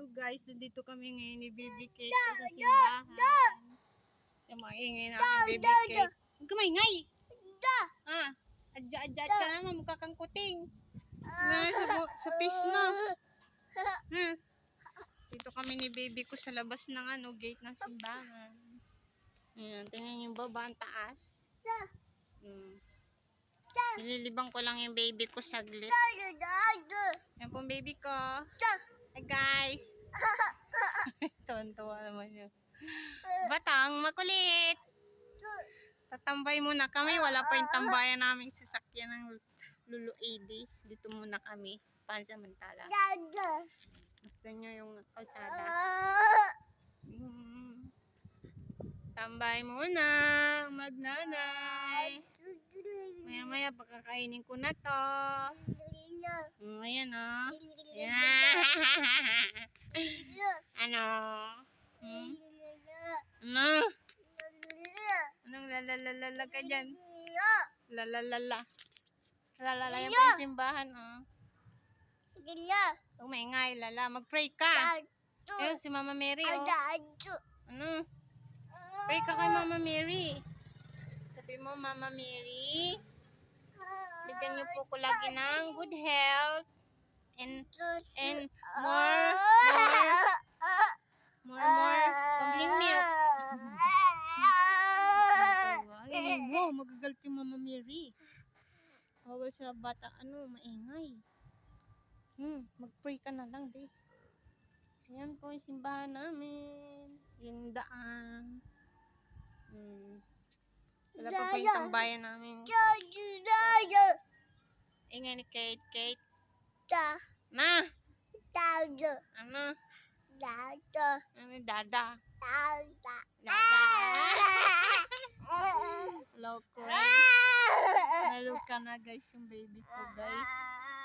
Hello guys, nandito kami ngayon ni Baby Cake sa simbahan. Yung mga ingay namin Baby Cake. Huwag ka maingay. Ah, adya-adya ka naman, mukha kang kuting. Na, sa, bu- sa fish mo. Hmm. Dito kami ni baby ko sa labas ng ano, gate ng simbahan. Ayan, tingnan yung baba, ang taas. Hmm. Nililibang ko lang yung baby ko saglit. Yan pong baby ko. Hi guys. Tuwan-tuwa naman yun. Batang, makulit. Tatambay muna kami. Wala pa yung tambayan naming sasakyan ng Lulu AD. Dito muna kami. Pansamantala. Gusto nyo yung kalsada. Mm. Tambay muna. Magnanay. Maya maya pakakainin ko na to. Mm, ayan o. Oh. Ano? Hmm? Ano? Anong lalalala ka dyan? Lalalala. Lalalala yan pa yung simbahan oh. Umingay, lala. Mag-pray ka. Ayun, si Mama Mary oh. Ano? Pray ka kay Mama Mary. Sabi mo, Mama Mary, bigyan niyo po ko lagi ng good health and and more, more, more, more tumbling milk. Ay, wow, magagalit yung Mama Mary. Bawal sa bata, ano, maingay. Hmm, mag-pray ka na lang, be. Yan po yung simbahan namin. Yung daan. Hmm. Wala pa po yung tambayan namin. Ingay ni Kate, Kate. Na! Ano? Ano, dada. Dada. Loko. Naloka na guys yung baby ko guys.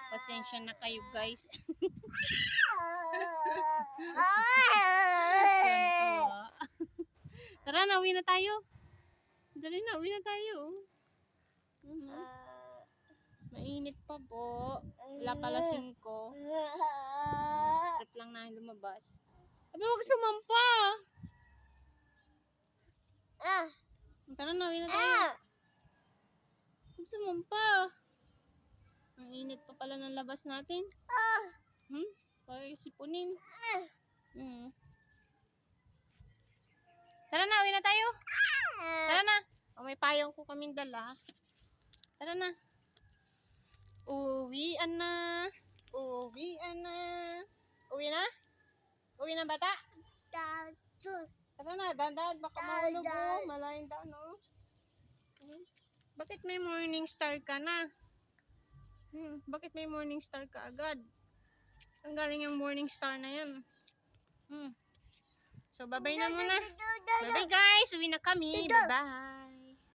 Pasensya na kayo guys. Tara na, uwi na tayo. Dali na, uwi na tayo. Mhm. Mainit pa po. Wala pala 5. Trip lang namin lumabas. Sabi, huwag sumampa. Tara na, uwi na tayo. Huwag sumampa. Ang init pa pala ng labas natin. Hmm? Pag sipunin. Hmm. Tara na, uwi na tayo. Tara na. O, may payong ko kaming dala. Tara na. Uwi na. Uwi na. Uwi na? Uwi na bata? Tara na, dandan. Baka mahulog oh. Malayang daan oh. Bakit may morning star ka na? Hmm. Bakit may morning star ka agad? Ang galing yung morning star na yan. Hmm. So, bye-bye na muna. Bye-bye guys. Uwi na kami. Bye-bye.